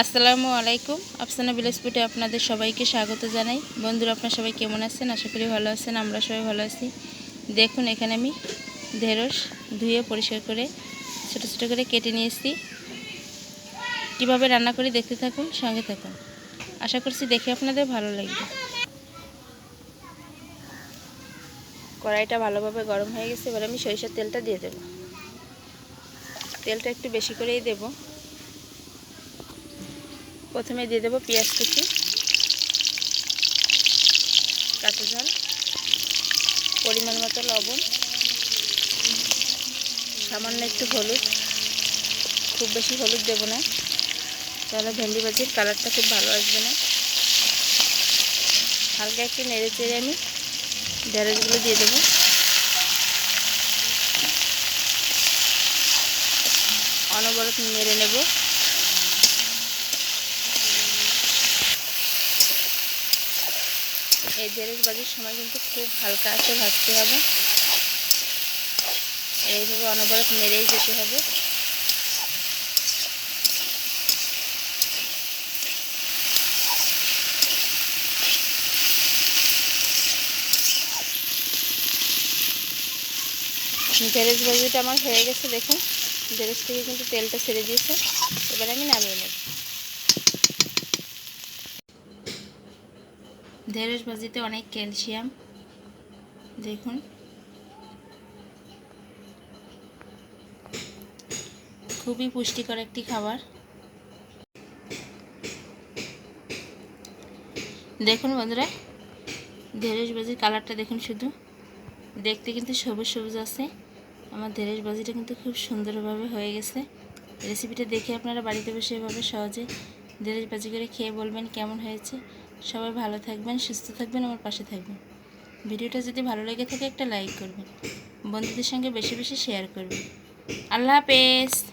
আসসালামু আলাইকুম। আফসানা বিলাসপুটে আপনাদের সবাইকে স্বাগত জানাই। বন্ধুরা, আপনারা সবাই কেমন আছেন? আশা করি ভালো আছেন, আমরা সবাই ভালো আছি। দেখুন, এখানে আমি ঢেঁড়স ধুয়ে পরিষ্কার করে, ছোটো ছোটো করে কেটে নিয়েছি। কীভাবে রান্না করি দেখতে থাকুন, সঙ্গে থাকুন। আশা করছি দেখে আপনাদের ভালো লাগবে। কড়াইটা ভালোভাবে গরম হয়ে গেছে, এবার আমি সরিষার তেলটা দিয়ে দেব। তেলটা একটু বেশি করেই দেবো। প্রথমে দিয়ে দেবো পেঁয়াজ কুচি, কাঁচা ঝাল পরিমাণ মতো লবণ, সামান্য একটু হলুদ, খুব বেশি হলুদ দেবো না তাহলে ভেন্ডি ভাজির কালারটা খুব ভালো আসবে না। হালকা একটু নেড়ে চেড়ে আমি ঢেঁড়সগুলো দিয়ে দেবো। অনবরত নেড়ে নেব। এই ঢেঁড়স ভাজির সময় কিন্তু খুব হালকা আছে, ভাজতে হবে। এইভাবে অনবরত নেড়েই যেতে হবে। ঢেঁড়স ভাজিটা আমার হয়ে গেছে, দেখুন। ঢেঁড়স থেকে কিন্তু তেলটা ছেড়ে দিয়েছে। এবার আমি নামিয়ে নেব। ঢেঁড়স ভাজিতে অনেক ক্যালসিয়াম। দেখুন। খুবই পুষ্টিকর একটি খাবার। দেখুন বন্ধুরা, ঢেঁড়স ভাজির কালারটা দেখুন শুধু। দেখতে কিন্তু সবুজ সবুজ আছে। আমার ঢেঁড়স ভাজিটা কিন্তু খুব সুন্দরভাবে হয়ে গেছে। রেসিপিটা দেখে আপনারা বাড়িতে বসে এভাবে সহজে ঢেঁড়স ভাজি করে খেয়ে বলবেন কেমন হয়েছে। সবাই ভালো থাকবেন, সুস্থ থাকবেন, আমার পাশে থাকবেন। ভিডিওটা যদি ভালো লেগে থাকে একটা লাইক করবেন। বন্ধুদের সঙ্গে বেশি বেশি শেয়ার করবেন। আল্লাহ হাফেজ।